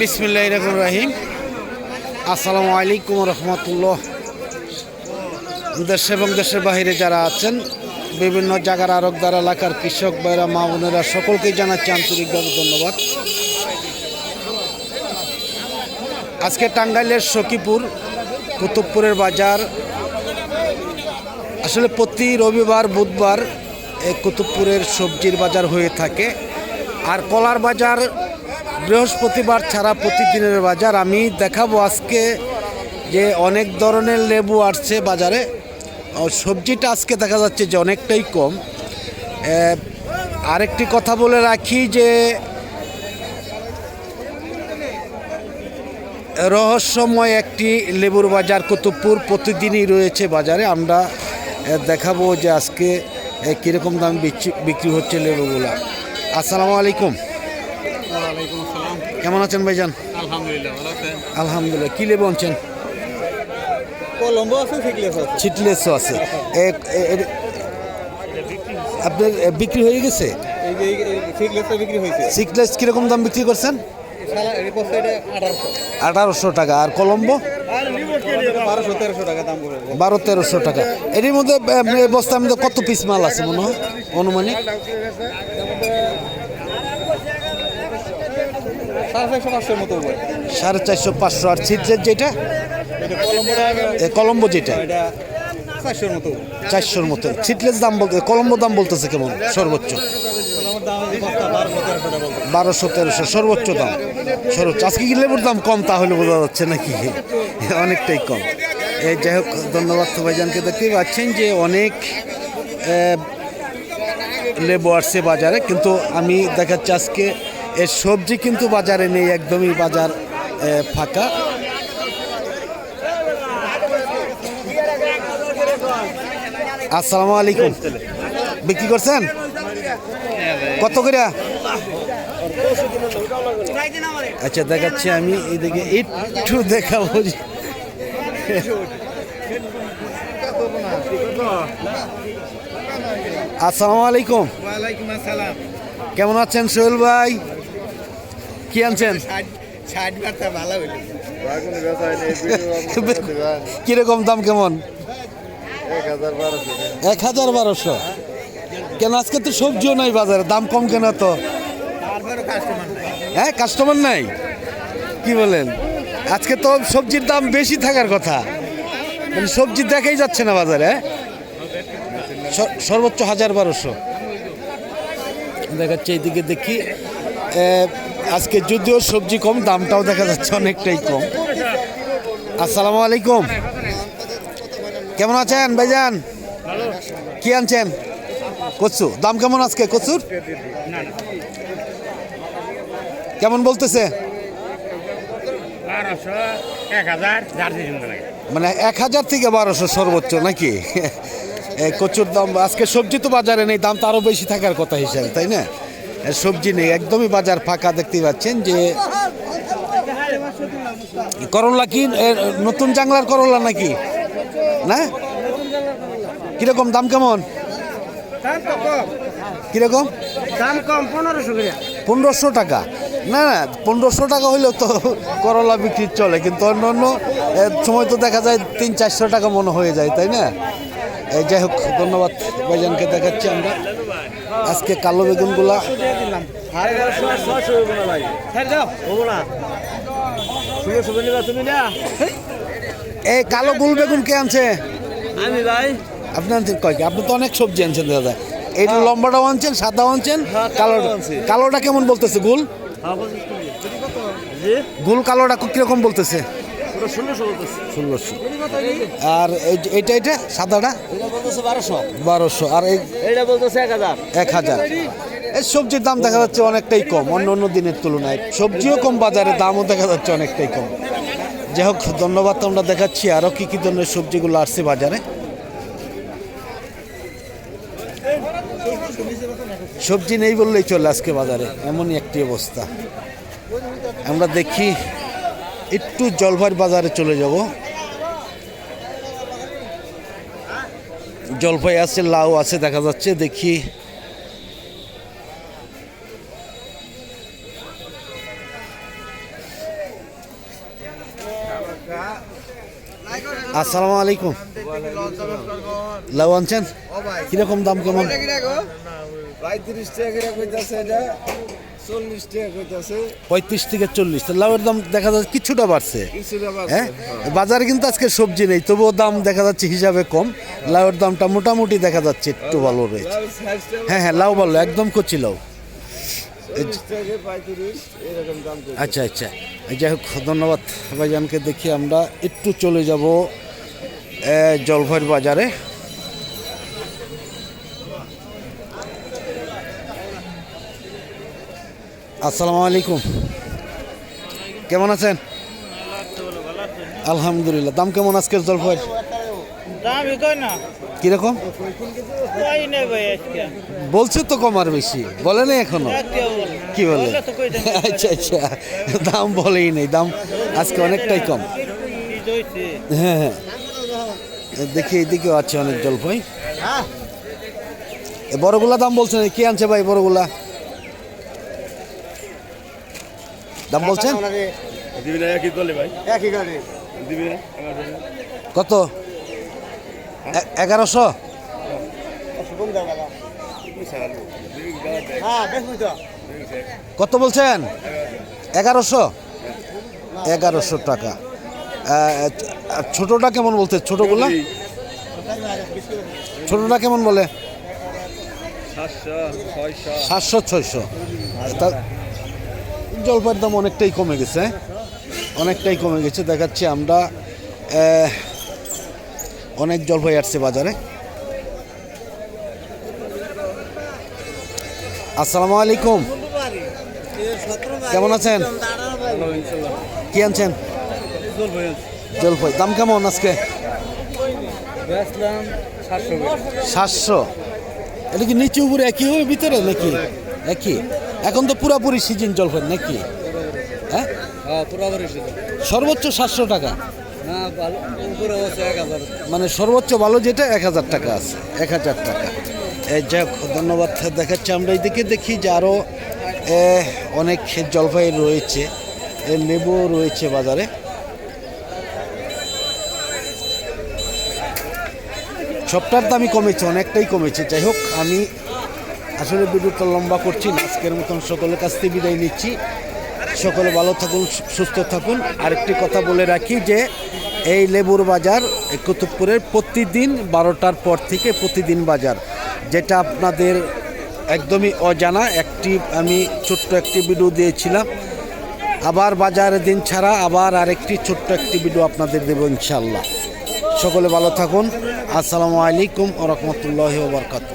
বিসমিল্লাহ রহমান রাহিম। আসসালামু আলাইকুম রহমতুল্লাহ। দেশ এবং দেশের বাহিরে যারা আছেন, বিভিন্ন জায়গার আরকদার এলাকার কৃষক ভাইরা, মা বোনেরা, সকলকেই জানাচ্ছি আন্তরিকভাবে ধন্যবাদ। আজকে টাঙ্গাইলের সখীপুর, কুতুবপুরের বাজার। আসলে প্রতি রবিবার, বুধবার এই কুতুবপুরের সবজির বাজার হয়ে থাকে। আর কলার বাজার বৃহস্পতিবার ছাড়া প্রতিদিনের বাজার। আমি দেখাবো আজকে যে অনেক ধরনের লেবু আসছে বাজারে। সবজিটা আজকে দেখা যাচ্ছে যে অনেকটাই কম। আরেকটি কথা বলে রাখি যে, রহস্যময় একটি লেবুর বাজার কুতুবপুর প্রতিদিনই রয়েছে বাজারে। আমরা দেখাবো যে আজকে কীরকম দাম বিক্রি হচ্ছে লেবুগুলা। আসসালামু আলাইকুম। কেমন আছেন ভাইজান? আলহামদুলিল্লাহ আলহামদুলিল্লাহ কী লেবু আনছেন? কলম্বো আছে ছিটলেসও আছে। আপনার বিক্রি হয়ে গেছে? সিকলেস কীরকম দাম বিক্রি করছেন? আঠারোশো। টাকা। আর কলম্বো? বারো তেরোশো টাকা। এর মধ্যে বস্তার মধ্যে কত পিস মাল আছে মনে হয়? অনুমানিক? সাড়ে চারশো পাঁচশো আর ছিটলেস যেটা? কলম্বো যেটা? চারশোর মতো ছিটলেস দাম বলতে কলম্বো দাম বলতেছে কেমন? সর্বোচ্চ? বারোশো তেরোশো সর্বোচ্চ দাম। সর্বোচ্চ। আজকে কি লেবুর দাম কম তাহলে বোঝা যাচ্ছে নাকি? অনেকটাই কম। এই যাই হোক ধন্যবাদ ভাইজানকে দেখতেই পাচ্ছেন যে অনেক লেবু আসছে বাজারে। কিন্তু আমি দেখাচ্ছি আজকে এর সবজি কিন্তু বাজারে নেই একদমই বাজার ফাঁকা। আসসালামু আলাইকুম। বিক্রি করছেন? কত করে? আচ্ছা দেখাচ্ছি আমি এদিকে একটু দেখাবো যে- আসসালামু আলাইকুম। কেমন আছেন সোহেল ভাই? কি আনছেন? কীরকম দাম কেমন? এক হাজার বারোশো। কেন আজকে তো সবজিও নাই বাজারে? দাম কম কেন তো হ্যাঁ কাস্টমার নাই? কি বলেন? আজকে তো সবজির দাম বেশি থাকার কথা। মানে সবজি দেখাই যাচ্ছে না বাজারে হ্যাঁ? সর্বোচ্চ হাজার বারোশো। দেখাচ্ছে এইদিকে দেখি। আজকে যদিও সবজি কম, দামটাও দেখা যাচ্ছে অনেকটাই কম। আসসালামু আলাইকুম। কেমন আছেন ভাইজান? কি আনছেন? কচু দাম কেমন আজকে কচুর? কেমন বলতেছে? মানে এক হাজার থেকে বারোশো সর্বোচ্চ নাকি? কচুর দাম, আজকে সবজি তো বাজারে নেই, দাম তো আরও বেশি থাকার কথা হিসাবে, তাই না? সবজি নেই, একদমই বাজার ফাঁকা দেখতে পাচ্ছেন যে করলা কি নতুন জাংলার করলা নাকি? না? কীরকম, দাম কেমন? কীরকম? পনেরোশো পনেরোশো টাকা। না না, পনেরোশো টাকা হইলেও তো করলা বিক্রি চলে, কিন্তু অন্য অন্য সময় তো দেখা যায় তিন চারশো টাকা মনে হয়ে যায়, তাই না? যাই হোক, ধন্যবাদ ভাইজানকে দেখাচ্ছি আমরা। আজকে কালো বেগুনগুলা। এই কালো গুল বেগুন কে আনছে? আমি ভাই। আপনি আনছেন কয় কি? আপনি তো অনেক সবজি আনছেন দাদা। এই লম্বাটাও আনছেন সাদাও আনছেন কালো কালোটা কেমন বলতেছে গুল? গুল কালোটা কীরকম বলতেছে? ষোলোশো আর এই এইটা এটা সাদাটা বারোশো। বারোশো। আর এই এইটা বলতেছে এক হাজার। এক হাজার। এই সবজির দাম দেখা যাচ্ছে অনেকটাই কম অন্য অন্য দিনের তুলনায়। সবজিও কম বাজারে দামও দেখা যাচ্ছে অনেকটাই কম। যাই হোক ধন্যবাদ আমরা দেখাচ্ছি আরও কী কী ধরনের সবজিগুলো আসছে বাজারে। সবজি নেই বললেই চলে আজকে বাজারে এমনই একটি অবস্থা। আমরা দেখি একটু জলপাইগুড়ি বাজারে চলে যাব। জলপাই আছে, লাউ আছে, দেখা যাচ্ছে, দেখি। আসসালামু আলাইকুম। লাউ আনছেন? কীরকম দাম কমান? চল্লিশ টাকা কইতাছে। পঁয়ত্রিশ থেকে চল্লিশ। লাউয়ের দাম দেখা যাচ্ছে কিছুটা বাড়ছে। হ্যাঁ? বাজারে কিন্তু আজকে সবজি নেই তবুও দাম দেখা যাচ্ছে হিসাবে কম। লাউয়ের দামটা মোটামুটি দেখা যাচ্ছে একটু ভালো রয়েছে হ্যাঁ হ্যাঁ লাউ ভালো একদম কচি লাউ। আচ্ছা আচ্ছা। যাই হোক ধন্যবাদ ভাইজানকে দেখি আমরা। একটু চলে যাব এ, বাজারে। আসসালামু আলাইকুম। কেমন আছেন? আলহামদুলিল্লাহ। দাম কেমন আজকের না। কীরকম? বলছে তো কম আর বেশি। বলে নাই এখনও? কি বলে। আচ্ছা আচ্ছা। দাম বলেই নেই। দাম আজকে অনেকটাই কম। হ্যাঁ হ্যাঁ। দেখি এইদিকেও আছে অনেক জলপাই। বড়গুলা দাম বলছেন কে আনছে ভাই বড়গুলা? দাম বলছেন? দিবি না একই দলে ভাই। একই গাড়ি। দিবি না কত? এগারোশো? হ্যাঁ বেশ বুঝতো কত বলছেন? এগারোশো? এগারোশো টাকা। ছোটটা কেমন বলতে? ছোটগুলা ছোটটা কেমন বলে? সাতশো ছয়শো। সাতশো ছয়শো। তা জলপাইয়ের দাম অনেকটাই কমে গেছে অনেকটাই কমে গেছে। দেখাচ্ছি আমরা অনেক জলপাই আসছে বাজারে। আসসালামু আলাইকুম। কেমন আছেন? কি আনছেন? জলপাই। দাম কেমন আজকে? সাতশো। এটা কি নিচে উপরে একই হবে ভিতরে নাকি? একই? এখন তো পুরাপুরি সিজন জলপাই নাকি? হ্যাঁ? সর্বোচ্চ সাতশো টাকা। মানে সর্বোচ্চ ভালো যেটা এক হাজার টাকা আছে এক হাজার টাকা। এই যাক ধন্যবাদ দেখাচ্ছি আমরা এইদিকে দেখি যে আরও অনেক জলপাই রয়েছে এ, লেবু রয়েছে বাজারে। সবটার দামই কমেছে অনেকটাই কমেছে। যাই হোক আমি আসলে ভিডিওটা লম্বা করছি না, আজকের মতন সকলের কাছ থেকে বিদায় নিচ্ছি। সকলে ভালো থাকুন সুস্থ থাকুন। আরেকটি কথা বলে রাখি যে, এই লেবুর বাজার কুতুবপুরের প্রতিদিন বারোটার পর থেকে প্রতিদিন বাজার, যেটা আপনাদের একদমই অজানা। একটি আমি ছোট্ট একটি ভিডিও দিয়েছিলাম। আবার বাজারের দিন ছাড়া আবার আরেকটি ছোট্ট একটি ভিডিও আপনাদের দেবো ইনশাল্লাহ সকলে ভালো থাকুন। আসসালামু আলাইকুম রহমতুল্লাহ বরকাত